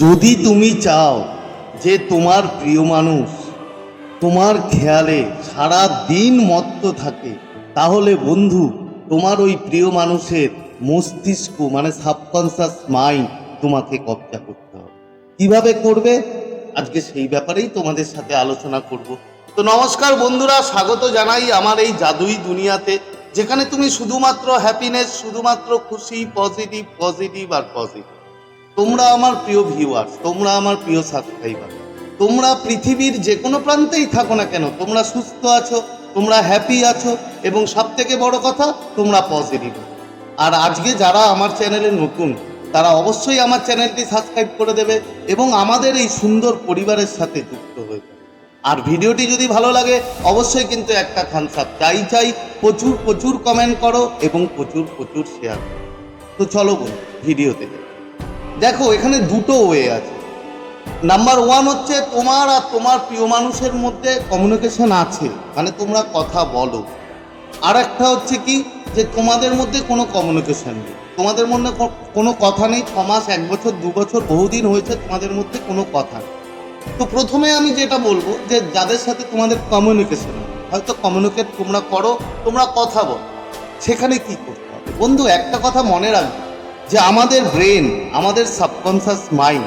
যদি তুমি চাও যে তোমার প্রিয় মানুষ তোমার খেয়ালে সারা দিন মত্ত থাকে, তাহলে বন্ধু, তোমার ওই প্রিয় মানুষের মস্তিষ্ক মানে সাবকনসিয়াস মাইন্ড তোমাকে কবজা করতে হবে। কীভাবে করবে? আজকে সেই ব্যাপারেই তোমাদের সাথে আলোচনা করব। তো নমস্কার বন্ধুরা, স্বাগত জানাই আমার এই জাদুই দুনিয়াতে, যেখানে তুমি শুধুমাত্র হ্যাপিনেস শুধুমাত্র খুশি পজিটিভ পজিটিভ আর পজিটিভ তোমরা আমার প্রিয় ভিউয়ার্স তোমরা আমার প্রিয় সাবস্ক্রাইবার তোমরা পৃথিবীর যে কোনো প্রান্তেই থাকো না কেন, তোমরা সুস্থ আছো, তোমরা হ্যাপি আছো, এবং সব থেকে বড় কথা, তোমরা পজিটিভ আর আজকে যারা আমার চ্যানেলে নতুন, তারা অবশ্যই আমার চ্যানেলটি সাবস্ক্রাইব করে দেবে এবং আমাদের এই সুন্দর পরিবারের সাথে যুক্ত হয়ে আর ভিডিওটি যদি ভালো লাগে, অবশ্যই কিন্তু একটা থামস আপ চাই চাই প্রচুর প্রচুর কমেন্ট করো এবং প্রচুর প্রচুর শেয়ার করো। তো চলো বল ভিডিওতে যাই। দেখো, এখানে দুটো ওয়ে আছে। নাম্বার ওয়ান হচ্ছে তোমার আর তোমার প্রিয় মানুষের মধ্যে কমিউনিকেশন আছে মানে তোমরা কথা বলো। আর একটা হচ্ছে কি, যে তোমাদের মধ্যে কোনো কমিউনিকেশন নেই। তোমাদের মধ্যে কোনো কথা নেই, ছ মাস, এক বছর, দু বছর, বহুদিন হয়েছে তোমাদের মধ্যে কোনো কথা নেই। তো প্রথমে আমি যেটা বলব, যে যাদের সাথে তোমাদের কমিউনিকেশন হয়তো কমিউনিকেট তোমরা করো, তোমরা কথা বলো। সেখানে কি করতে হবে? বন্ধু, একটা কথা মনে রাখবে। যে আমাদের ব্রেন আমাদের সাবকনসিয়াস মাইন্ড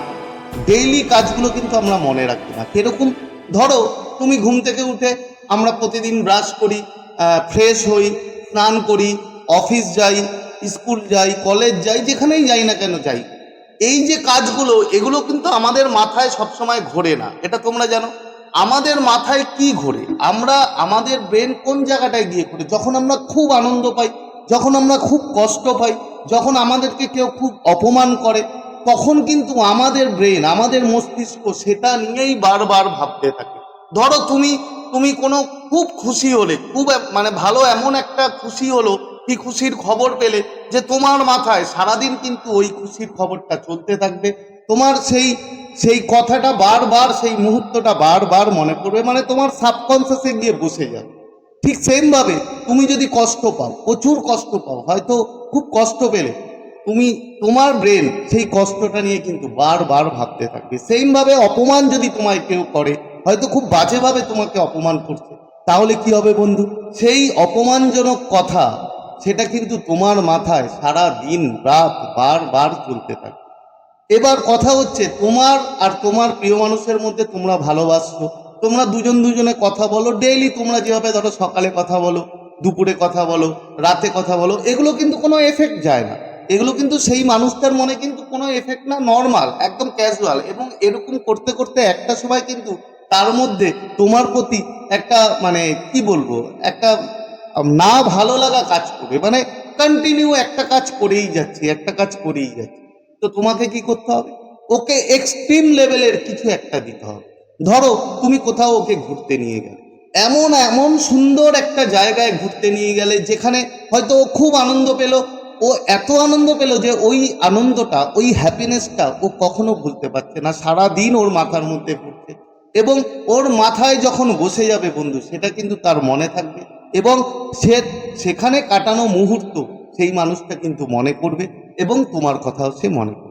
ডেইলি কাজগুলো কিন্তু আমরা মনে রাখি না। কীরকম? ধরো, তুমি ঘুম থেকে উঠে আমরা প্রতিদিন ব্রাশ করি ফ্রেশ হই, স্নান করি অফিস যাই স্কুল যাই কলেজ যাই, যেখানেই যাই না কেন যাই। এই যে কাজগুলো, এগুলো কিন্তু আমাদের মাথায় সবসময় ঘোরে না। এটা তোমরা জানো? আমাদের মাথায় কি ঘোরে? আমরা, আমাদের ব্রেন কোন জায়গাটায় গিয়ে ঘোরে? যখন আমরা খুব আনন্দ পাই, যখন আমরা খুব কষ্ট পাই যখন আমাদেরকে কেউ খুব অপমান করে, তখন কিন্তু আমাদের ব্রেন, আমাদের মস্তিষ্ক সেটা নিয়েই বারবার ভাবতে থাকে। ধরো তুমি তুমি কোনো খুব খুশি হলে, খুব মানে ভালো এমন একটা খুশি হলো, কি খুশির খবর পেলে যে তোমার মাথায় সারাদিন কিন্তু ওই খুশির খবরটা চলতে থাকবে। তোমার সেই সেই কথাটা বারবার, সেই মুহূর্তটা বারবার মনে পড়বে মানে তোমার সাবকনসিয়াসে গিয়ে বসে যাবে। ঠিক সেমভাবে তুমি যদি কষ্ট পাও, প্রচুর কষ্ট পাও, হয়তো খুব কষ্ট পেলে, তুমি, তোমার ব্রেন সেই কষ্টটা নিয়ে কিন্তু বারবার ভাবতে থাকবে। সেইমভাবে অপমান যদি তোমায় কেউ করে, হয়তো খুব বাজেভাবে তোমাকে অপমান করছে। তাহলে কি হবে বন্ধু? সেই অপমানজনক কথা, সেটা কিন্তু তোমার মাথায় সারা দিন রাত বারবার চলতে থাকে এবার কথা হচ্ছে, তোমার আর তোমার প্রিয় মানুষের মধ্যে তোমরা ভালোবাসছো। তোমরা দুজন দুজনে কথা বলো ডেইলি তোমরা যেভাবে ধরো সকালে কথা বলো, দুপুরে কথা বলো, রাতে কথা বলো, এগুলো কিন্তু কোনো এফেক্ট যায় না। এগুলো কিন্তু সেই মানুষটার মনে কিন্তু কোনো এফেক্ট না নর্মাল একদম ক্যাজুয়াল এবং এরকম করতে করতে একটা সময় কিন্তু তার মধ্যে তোমার প্রতি একটা মানে কি বলব, একটা না ভালো লাগা কাজ করবে। মানে কন্টিনিউ একটা কাজ করেই যাচ্ছে, একটা কাজ করেই যাচ্ছে। তো তোমাকে কি করতে হবে? ওকে এক্সট্রিম লেভেলের কিছু একটা দিতে হবে। ধরো, তুমি কোথাও ওকে ঘুরতে নিয়ে গেলে। এমন এমন সুন্দর একটা জায়গায় ঘুরতে নিয়ে গেলে, যেখানে হয়তো ও খুব আনন্দ পেল, ও এত আনন্দ পেল যে ওই আনন্দটা, ওই হ্যাপিনেসটা ও কখনো ভুলতে পারছে না। সারা দিন ওর মাথার মধ্যে ঘুরছে এবং ওর মাথায় যখন বসে যাবে বন্ধু, সেটা কিন্তু তার মনে থাকবে এবং সে সেখানে কাটানো মুহূর্ত সেই মানুষটা কিন্তু মনে করবে এবং তোমার কথাও সে মনে করবে।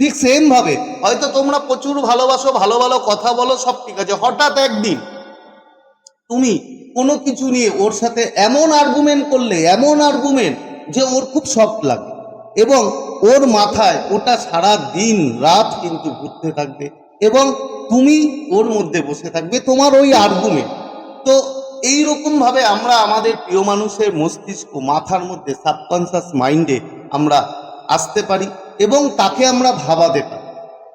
ঠিক সেম ভাবে। হয়তো তোমরা প্রচুর ভালোবাসো, ভালো ভালো কথা বলো, সব ঠিক আছে। হঠাৎ একদিন তুমি কোনো কিছু নিয়ে ওর সাথে এমন আর্গুমেন্ট করলে, এমন আর্গুমেন্ট যে ওর খুব শক্ট লাগে এবং ওর মাথায় ওটা সারা দিন রাত কিন্তু ঘুরতে থাকবে এবং তুমি ওর মধ্যে বসে থাকবে, তোমার ওই আর্গুমেন্ট তো এই ভাবে আমরা আমাদের প্রিয় মানুষের মস্তিষ্ক মাথার মধ্যে সাবকনসিয়াস মাইন্ডে আমরা আসতে পারি। এবং তাকে আমরা ভাবাতে পারি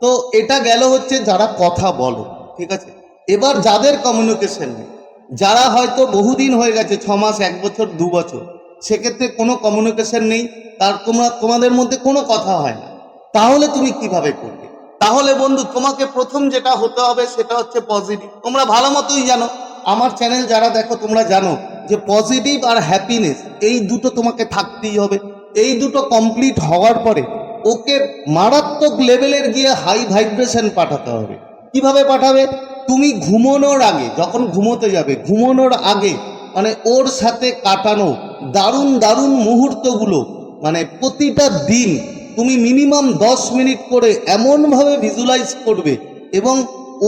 তো এটা গেল হচ্ছে যারা কথা বলো, ঠিক আছে? এবার যাদের কমিউনিকেশন নেই, যারা হয়তো বহুদিন হয়ে গেছে, ছ মাস, এক বছর, দু বছর, সেক্ষেত্রে কোনো কমিউনিকেশন নেই, তার তোমরা তোমাদের মধ্যে কোনো কথা হয় না। তাহলে তুমি কীভাবে করবে? তাহলে বন্ধু, তোমাকে প্রথম যেটা হতে হবে সেটা হচ্ছে পজিটিভ তোমরা ভালো মতোই জানো। আমার চ্যানেল যারা দেখো, তোমরা জানো যে পজিটিভ আর হ্যাপিনেস এই দুটো তোমাকে থাকতেই হবে। এই দুটো কমপ্লিট হওয়ার পরে ওকে মারাত্মক লেভেলের গিয়ে হাই ভাইব্রেশন পাঠাতে হবে। কীভাবে পাঠাবে? তুমি ঘুমানোর আগে, যখন ঘুমোতে যাবে, ঘুমানোর আগে মানে ওর সাথে কাটানো দারুণ দারুণ মুহূর্তগুলো মানে প্রতিটা দিন তুমি মিনিমাম দশ মিনিট করে এমনভাবে ভিজুয়ালাইজ করবে এবং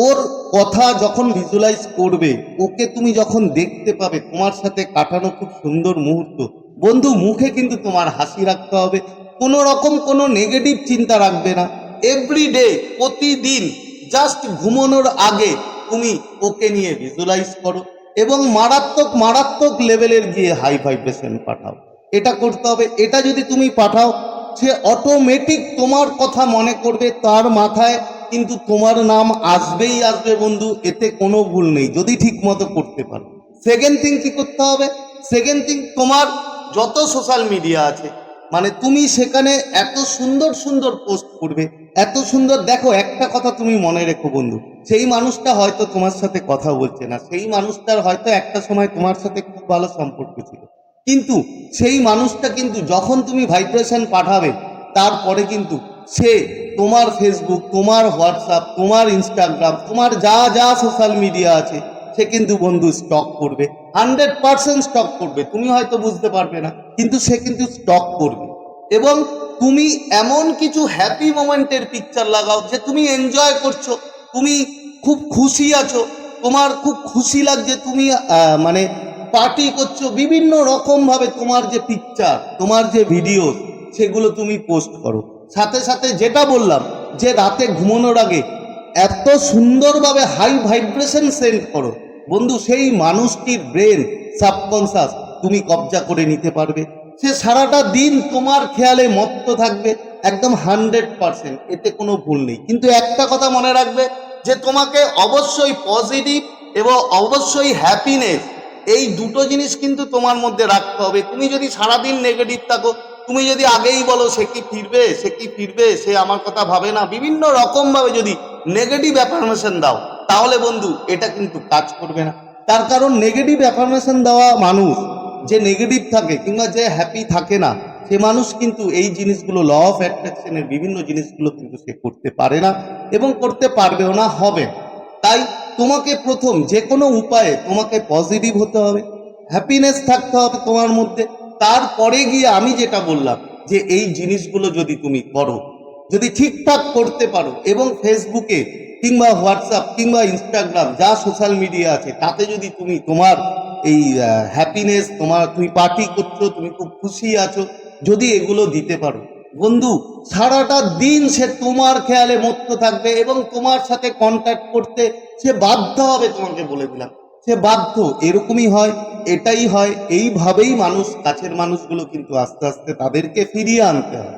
ওর কথা যখন ভিজুয়ালাইজ করবে, ওকে তুমি যখন দেখতে পাবে, তোমার সাথে কাটানো খুব সুন্দর মুহূর্ত। বন্ধু, মুখে কিন্তু তোমার হাসি রাখতে হবে কোনো রকম কোনো নেগেটিভ চিন্তা রাখবে না। এভরিডে প্রতিদিন জাস্ট ঘুমানোর আগে তুমি ওকে নিয়ে ভিজুয়ালাইজ করো এবং মারাত্মক মারাত্মক লেভেলের গিয়ে হাই ভাইব্রেশন পাঠাও। এটা করতে হবে। এটা যদি তুমি পাঠাও, সে অটোমেটিক তোমার কথা মনে করবে, তার মাথায় কিন্তু তোমার নাম আসবেই আসবে বন্ধু, এতে কোনো ভুল নেই, যদি ঠিক মতো করতে পারো। সেকেন্ড থিং কি করতে হবে? সেকেন্ড থিং তোমার যত সোশ্যাল মিডিয়া আছে মানে তুমি সেখানে এত সুন্দর সুন্দর পোস্ট করবে, এত সুন্দর, দেখো একটা কথা তুমি মনে রেখো বন্ধু, সেই মানুষটা হয়তো তোমার সাথে কথা বলছে না, সেই মানুষটার হয়তো একটা সময় তোমার সাথে খুব ভালো সম্পর্ক ছিল, কিন্তু সেই মানুষটা কিন্তু যখন তুমি ভাইব্রেশন পাঠাবে, তারপরে কিন্তু সে তোমার ফেসবুক তোমার হোয়াটসঅ্যাপ তোমার ইনস্টাগ্রাম তোমার যা যা সোশ্যাল মিডিয়া আছে, সে কিন্তু বন্ধু স্টক করবে। হান্ড্রেড পার্সেন্ট স্টক করবে। তুমি হয়তো বুঝতে পারবে না, কিন্তু সে কিন্তু স্টক করবে। এবং তুমি এমন কিছু হ্যাপি মোমেন্টের পিকচার লাগাও যে তুমি এনজয় করছ, তুমি খুব খুশি আছো, তোমার খুব খুশি লাগছে, তুমি মানে পার্টি করছ, বিভিন্ন রকমভাবে তোমার যে পিকচার তোমার যে ভিডিও সেগুলো তুমি পোস্ট করো। সাথে সাথে যেটা বললাম, যে রাতে ঘুমানোর আগে এত সুন্দরভাবে হাই ভাইব্রেশন সেন্ড করো। বন্ধু, সেই মানুষটির ব্রেন সাবকনসাস তুমি কবজা করে নিতে পারবে। সে সারাটা দিন তোমার খেয়ালে মত্ত থাকবে, একদম হান্ড্রেড পার্সেন্ট, এতে কোনো ভুল নেই। কিন্তু একটা কথা মনে রাখবে, যে তোমাকে অবশ্যই পজিটিভ এবং অবশ্যই হ্যাপিনেস এই দুটো জিনিস কিন্তু তোমার মধ্যে রাখতে হবে। তুমি যদি সারাদিন নেগেটিভ থাকো, তুমি যদি আগেই বলো, সে কি ফিরবে? সে কি ফিরবে? সে আমার কথা ভাবে না? বিভিন্ন রকমভাবে যদি নেগেটিভ অ্যাফার্মেশন দাও তাহলে বন্ধু, এটা কিন্তু কাজ করবে না। তার কারণ নেগেটিভ অ্যাফার্মেশন দেওয়া মানুষ, যে নেগেটিভ থাকে কিংবা যে হ্যাপি থাকে না, সে মানুষ কিন্তু এই জিনিসগুলো ল অফ অ্যাট্রাকশনের বিভিন্ন জিনিসগুলো কিন্তু সে করতে পারে না এবং করতে পারবেও না, হবে। তাই তোমাকে প্রথম যে কোনো উপায়ে তোমাকে পজিটিভ হতে হবে হ্যাপিনেস থাকতে হবে তোমার মধ্যে। তারপরে গিয়ে আমি যেটা বললাম, যে এই জিনিসগুলো যদি তুমি করো, যদি ঠিকঠাক করতে পারো এবং ফেসবুকে কিংবা হোয়াটসঅ্যাপ কিংবা ইনস্টাগ্রাম, যা সোশ্যাল মিডিয়া আছে, তাতে যদি তুমি তোমার এই হ্যাপিনেস তোমার, তুমি পার্টি করছ, তুমি খুব খুশি আছো, যদি এগুলো দিতে পারো। বন্ধু, সারাটা দিন সে তোমার খেয়ালে মত্ত থাকবে এবং তোমার সাথে কন্ট্যাক্ট করতে সে বাধ্য হবে তোমাকে বলে দিলাম। সে বাধ্য, এরকমই হয়, এটাই হয়, এইভাবেই মানুষ, কাছের মানুষগুলো কিন্তু আস্তে আস্তে তাদেরকে ফিরিয়ে আনতে হয়।